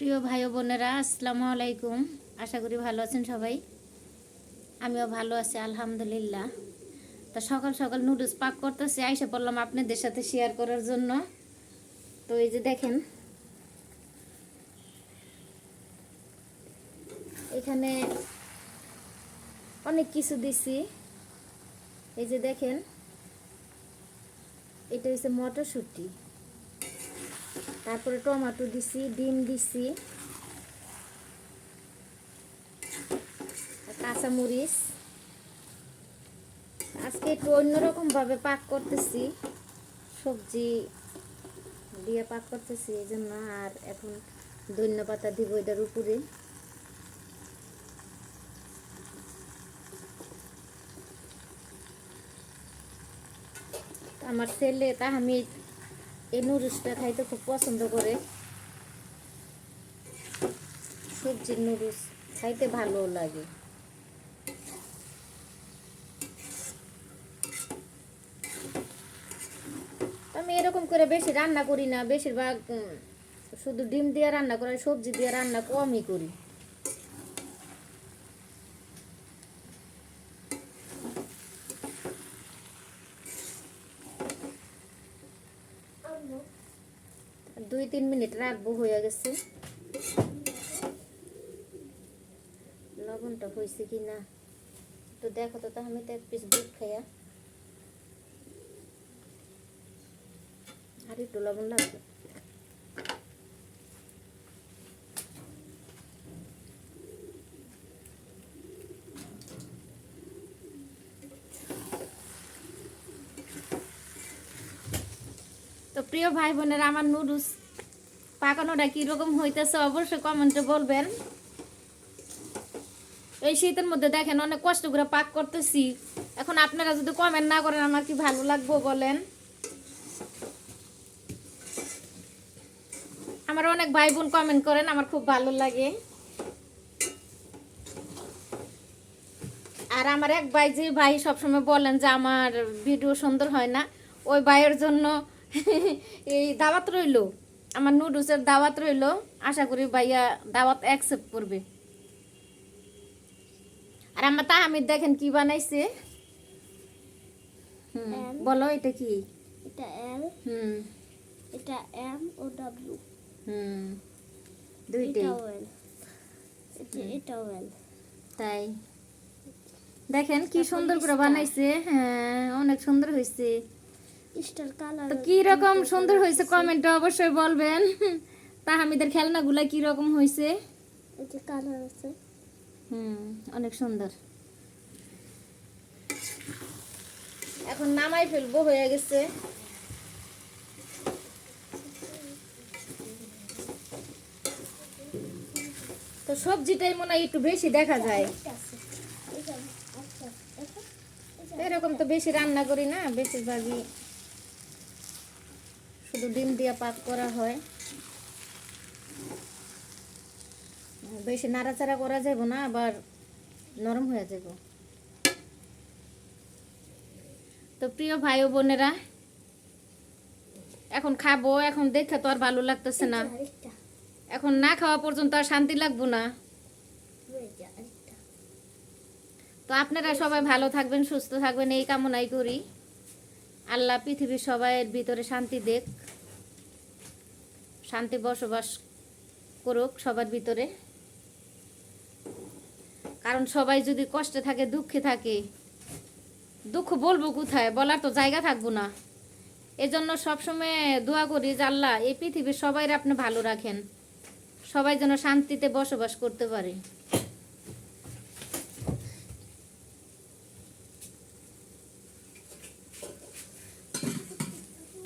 প্রিয় ভাই বোনেরা, আসসালামু আলাইকুম। আশা করি ভালো আছেন সবাই। আমিও ভালো আছি, আলহামদুলিল্লাহ। তা সকাল সকাল নুডলস পাক করতেছি, আইসা পড়লাম আপনাদের সাথে শেয়ার করার জন্য। তো এই যে দেখেন, এখানে অনেক কিছু দিছি। এই যে দেখেন, এটা হচ্ছে মটরশুঁটি। তারপরে টমেটো দিছি, ডিম দিছি কাঁচামরিচ। আজকে একটু অন্যরকম ভাবে পাক করতেছি, সবজি দিয়ে পাক করতেছি এই জন্য, আর এখন ধন্য পাতা দিব এটার উপরে। আমার ছেলে তাহামিদ এই নুডলসটা খাইতে খুব পছন্দ করে। সবজির নুডলস খাইতে ভালো লাগে। আমি এরকম করে বেশি রান্না করি না, বেশিরভাগ শুধু ডিম দিয়ে রান্না করি, সবজি দিয়ে রান্না কমই করি। দুই তিন মিনিট রাখব, হয়ে গেছে। লবণটা হয়েছে কি না? তো দেখো তো আমি তো এক পিস দুধ খাইয়া। আর একটু লবণ লাগবে। তো প্রিয় ভাই বোনেরা আমার নুডলস পাকানোটা কীরকম হইতেছে অবশ্যই কমেন্টে বলবেন। এই শীতের মধ্যে দেখেন অনেক কষ্ট করে পাক করতেছি। এখন আপনারা যদি কমেন্ট না করেন, আমার কি ভালো লাগবো বলেন? আমার অনেক ভাই বোন কমেন্ট করেন, আমার খুব ভালো লাগে। আর আমার এক ভাই, যে ভাই সবসময় বলেন যে আমার ভিডিও সুন্দর হয় না, ওই ভাইয়ের জন্য এই দাওয়াত রইল আমার নুডলসের দাওয়াত রইল আশা করি ভাইয়া দাওয়াত অ্যাকসেপ্ট করবে। আর আমার তাহামিদ দেখেন কি বানাইছে? বলো এটা কি? এটা এল হুম। এটা এম ও ডাব্লিউ হুম দুইটাই। এটা এল তাই। দেখেন কি সুন্দর করে বানাইছে হ্যাঁ অনেক সুন্দর হয়েছে তো কি রকম সুন্দর হয়েছে কমেন্টে অবশ্যই বলবেন। তাহামিদের খেলনাগুলা কি রকম হয়েছে? এই যে কালার আছে। হুম অনেক সুন্দর। এখন নামাই ফেলব হয়ে গেছে। তো সবজিটাই মনে হয় একটু বেশি দেখা যায়। এটা আচ্ছা দেখো এরকম তো বেশি রান্না করি না বেশিরভাগই শুধু ডিম দিয়ে পাক করা হয়। বেশি নাড়াচাড়া করা যাব না আবার নরম হয়ে যাব তো প্রিয় ভাই বোনেরা এখন খাব এখন দেখে তো আর ভালো লাগতেছে না। এখন না খাওয়া পর্যন্ত আর শান্তি লাগবো না। তো আপনারা সবাই ভালো থাকবেন সুস্থ থাকবেন এই কামনাই করি। আল্লাহ পৃথিবীর সবাইয়ের ভিতরে শান্তি দেখ, শান্তি বসবাস করুক সবার ভিতরে। কারণ সবাই যদি কষ্টে থাকে, দুঃখে থাকে, দুঃখ বলব কোথায়? বলার তো জায়গা থাকব না। এজন্য সবসময় দোয়া করি যে আল্লাহ, এই পৃথিবীর সবাই আপনি ভালো রাখেন। সবাই যেন শান্তিতে বসবাস করতে পারে।